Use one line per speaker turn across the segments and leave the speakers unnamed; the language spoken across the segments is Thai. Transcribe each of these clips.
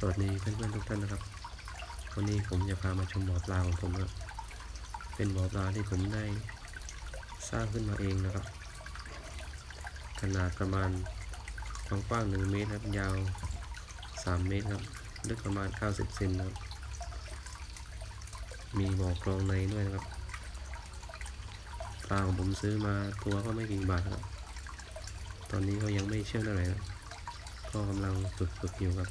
สวัสดีเพื่อนๆทุกท่านนะครับ วันนี้ผมจะพามาชมบ่อปลาของผมครับเป็นบ่อปลาที่ผมได้สร้างขึ้นมาเองนะครับ ขนาดประมาณความกว้าง 1 เมตรครับยาว 3 เมตรครับลึกประมาณ 90เซนนะครับมีบ่อกรองในด้วยนะครับปลาของผมซื้อมาตัวก็ไม่กี่บาทครับ ตอนนี้ก็ยังไม่เชื่องเท่าไร่ครับก็กำลังฝึกฝึกอยู่ครับ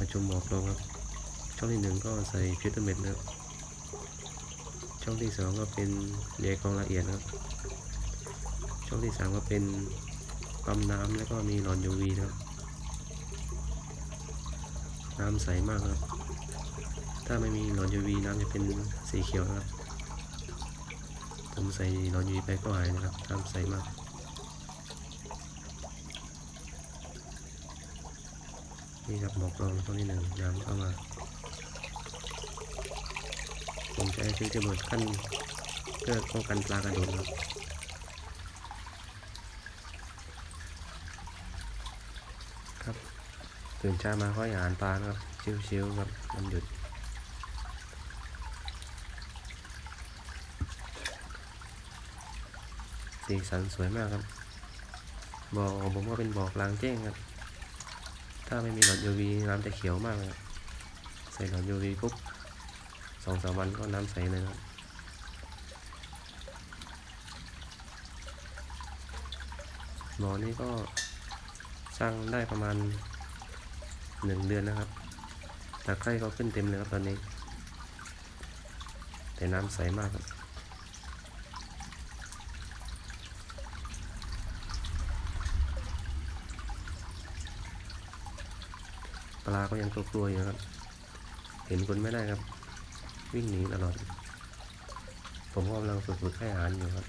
มาชมบอกลงครับ ช่องที่หนึ่งก็ใส่ฟิวเตอร์เม็ดนะครับ ช่องที่สองก็เป็นเรียกองละเอียดนะครับ ช่องที่สามก็เป็นปั๊มน้ำแล้วก็มีหลอด UV นะครับ น้ำใสมากครับ ถ้าไม่มีหลอด UV น้ำจะเป็นสีเขียวนะครับ ผมใส่หลอด UV ไปก็หายนะครับ น้ำใสมาก นี่ครับหมอกลองตัวที่หนึ่งน้ำเข้ามา ผมใช้ฟิวเจอร์เบิร์ดขั้นเพื่อป้องกันปลากระโดดครับครับตื่นเช้ามาก็อาหารปลาครับชิวๆครับมันหยุดสีสันสวยมากครับบ่อของผมก็เป็นบ่อกลางแจ้งครับ ถ้าไม่มีหลอด UV น้ำจะเขียวมากเลยใส่หลอด UV ปุ๊บสองสามวันก็น้ำใสเลยครับบ่อนี้ก็สร้างได้ประมาณหนึ่งเดือนนะครับตะไคร่ก็ขึ้นเต็มเลยครับตอนนี้ แต่น้ำใสมากครับ ลาก็ยังกลัวๆอยู่ครับ เห็นคนไม่ได้ครับ วิ่งหนีตลอด ผมก็กำลังฝึกฝึกให้อาหารอยู่ครับ